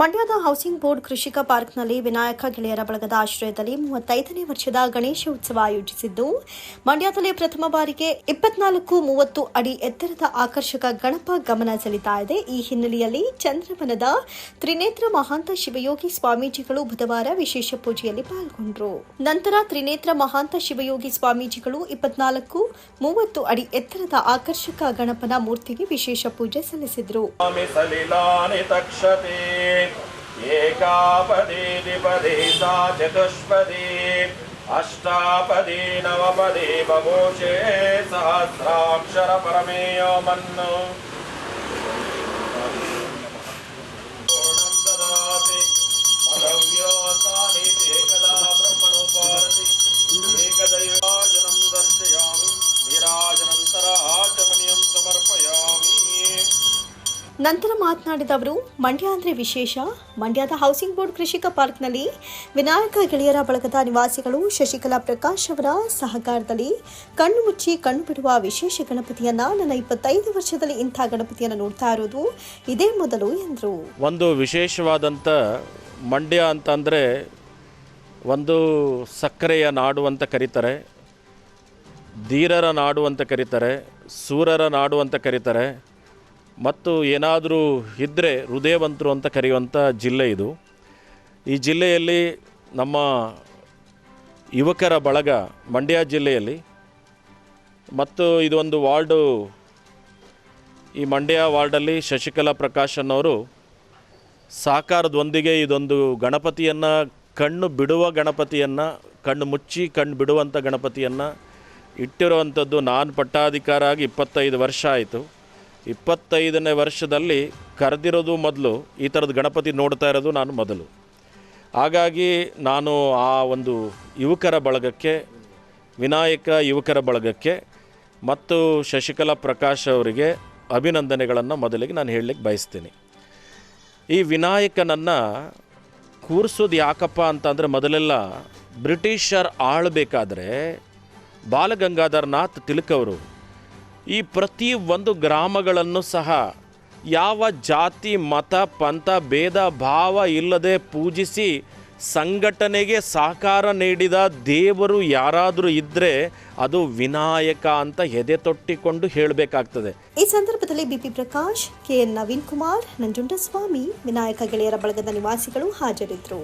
ಮಂಡ್ಯದ housing board ಕೃಷಿಕ ಪಾರ್ಕ್ನಲ್ಲಿ ವಿನಾಯಕ ಗೆಳೆಯರ ಬಳಗದ ಆಶ್ರಯದಲ್ಲಿ ಮೂವತ್ತೈದನೇ ವರ್ಷದ ಗಣೇಶ ಉತ್ಸವ ಆಯೋಜಿಸಿದ್ದು, ಮಂಡ್ಯದಲ್ಲಿ ಪ್ರಥಮ ಬಾರಿಗೆ ಇಪ್ಪತ್ನಾಲ್ಕು ಮೂವತ್ತು ಅಡಿ ಎತ್ತರದ ಆಕರ್ಷಕ ಗಣಪ ಗಮನ ಸೆಳೀತಾ ಇದೆ. ಈ ಹಿನ್ನೆಲೆಯಲ್ಲಿ ಚಂದ್ರವನದ ತ್ರಿನೇತ್ರ ಮಹಾಂತ ಶಿವಯೋಗಿ ಸ್ವಾಮೀಜಿಗಳು ಬುಧವಾರ ವಿಶೇಷ ಪೂಜೆಯಲ್ಲಿ ಪಾಲ್ಗೊಂಡರು. ನಂತರ ತ್ರಿನೇತ್ರ ಮಹಾಂತ ಶಿವಯೋಗಿ ಸ್ವಾಮೀಜಿಗಳು ಇಪ್ಪತ್ನಾಲ್ಕು ಮೂವತ್ತು ಅಡಿ ಎತ್ತರದ ಆಕರ್ಷಕ ಗಣಪನ ಮೂರ್ತಿಗೆ ವಿಶೇಷ ಪೂಜೆ ಸಲ್ಲಿಸಿದರು. एकापदे द्विपदे सा चतुष्पदे अष्टापदे नवपदे बभूषे सहस्राक्षर परमेयमन् ನಂತರ ಮಾತನಾಡಿದ ಅವರು, ಮಂಡ್ಯ ಅಂದರೆ ವಿಶೇಷ. ಮಂಡ್ಯದ ಹೌಸಿಂಗ್ ಬೋರ್ಡ್ ಕೃಷಿಕ ಪಾರ್ಕ್ನಲ್ಲಿ ವಿನಾಯಕ ಗೆಳೆಯರ ಬಳಗದ ನಿವಾಸಿಗಳು ಶಶಿಕಲಾ ಪ್ರಕಾಶ್ ಅವರ ಸಹಕಾರದಲ್ಲಿ ಕಣ್ಣು ಮುಚ್ಚಿ ಕಣ್ಣು ಬಿಡುವ ವಿಶೇಷ ಗಣಪತಿಯನ್ನ ನನ್ನ ಇಪ್ಪತ್ತೈದು ವರ್ಷದಲ್ಲಿ ಇಂಥ ಗಣಪತಿಯನ್ನು ನೋಡ್ತಾ ಇರೋದು ಇದೇ ಮೊದಲು ಎಂದರು. ಒಂದು ವಿಶೇಷವಾದಂಥ ಮಂಡ್ಯ ಅಂತಂದರೆ ಒಂದು ಸಕ್ಕರೆಯ ನಾಡು ಅಂತ ಕರೀತಾರೆ, ಧೀರರ ನಾಡು ಅಂತ ಕರೀತಾರೆ, ಸೂರರ ನಾಡು ಅಂತ ಕರೀತಾರೆ ಮತ್ತು ಏನಾದರೂ ಇದ್ದರೆ ಹೃದಯವಂತರು ಅಂತ ಕರೆಯುವಂಥ ಜಿಲ್ಲೆ ಇದು. ಈ ಜಿಲ್ಲೆಯಲ್ಲಿ ನಮ್ಮ ಯುವಕರ ಬಳಗ ಮಂಡ್ಯ ಜಿಲ್ಲೆಯಲ್ಲಿ ಮತ್ತು ಇದೊಂದು ವಾರ್ಡು ಈ ಮಂಡ್ಯ ವಾರ್ಡಲ್ಲಿ ಶಶಿಕಲಾ ಪ್ರಕಾಶ್ ಅನ್ನೋರು ಸಾಕಾರದೊಂದಿಗೆ ಇದೊಂದು ಗಣಪತಿಯನ್ನು, ಕಣ್ಣು ಬಿಡುವ ಗಣಪತಿಯನ್ನು, ಕಣ್ಣು ಮುಚ್ಚಿ ಕಣ್ಣು ಬಿಡುವಂಥ ಗಣಪತಿಯನ್ನು ಇಟ್ಟಿರುವಂಥದ್ದು ನಾನು ಪಟ್ಟಾಧಿಕಾರ ಆಗಿ ಇಪ್ಪತ್ತೈದು ವರ್ಷ ಆಯಿತು. ಇಪ್ಪತ್ತೈದನೇ ವರ್ಷದಲ್ಲಿ ಕರೆದಿರೋದು ಮೊದಲು, ಈ ಥರದ ಗಣಪತಿ ನೋಡ್ತಾ ಇರೋದು ನಾನು ಮೊದಲು. ಹಾಗಾಗಿ ನಾನು ಆ ಒಂದು ಯುವಕರ ಬಳಗಕ್ಕೆ, ವಿನಾಯಕ ಯುವಕರ ಬಳಗಕ್ಕೆ ಮತ್ತು ಶಶಿಕಲಾ ಪ್ರಕಾಶ್ ಅವರಿಗೆ ಅಭಿನಂದನೆಗಳನ್ನು ಮೊದಲಿಗೆ ನಾನು ಹೇಳಲಿಕ್ಕೆ ಬಯಸ್ತೀನಿ. ಈ ವಿನಾಯಕನನ್ನು ಕೂರಿಸೋದು ಯಾಕಪ್ಪ ಅಂತಂದರೆ ಮೊದಲೆಲ್ಲ ಬ್ರಿಟಿಷರ್ ಆಳಬೇಕಾದ್ರೆ ಬಾಲಗಂಗಾಧರನಾಥ್ ತಿಲಕ್ ಅವರು ಈ ಪ್ರತಿ ಒಂದು ಗ್ರಾಮಗಳನ್ನು ಸಹ ಯಾವ ಜಾತಿ, ಮತ, ಪಂಥ, ಭೇದ, ಭಾವ ಇಲ್ಲದೆ ಪೂಜಿಸಿ ಸಂಘಟನೆಗೆ ಸಹಕಾರ ನೀಡಿದ ದೇವರು ಯಾರಾದರೂ ಇದ್ದರೆ ಅದು ವಿನಾಯಕ ಅಂತ ಎದೆ ತೊಟ್ಟಿಕೊಂಡು ಹೇಳಬೇಕಾಗ್ತದೆ. ಈ ಸಂದರ್ಭದಲ್ಲಿ ಬಿಪಿ ಪ್ರಕಾಶ್ ಕೆಎನ್ ನವೀನ್ ಕುಮಾರ್, ನಂಜುಂಡಸ್ವಾಮಿ, ವಿನಾಯಕ ಗೆಳೆಯರ ಬಳಗದ ನಿವಾಸಿಗಳು ಹಾಜರಿದ್ದರು.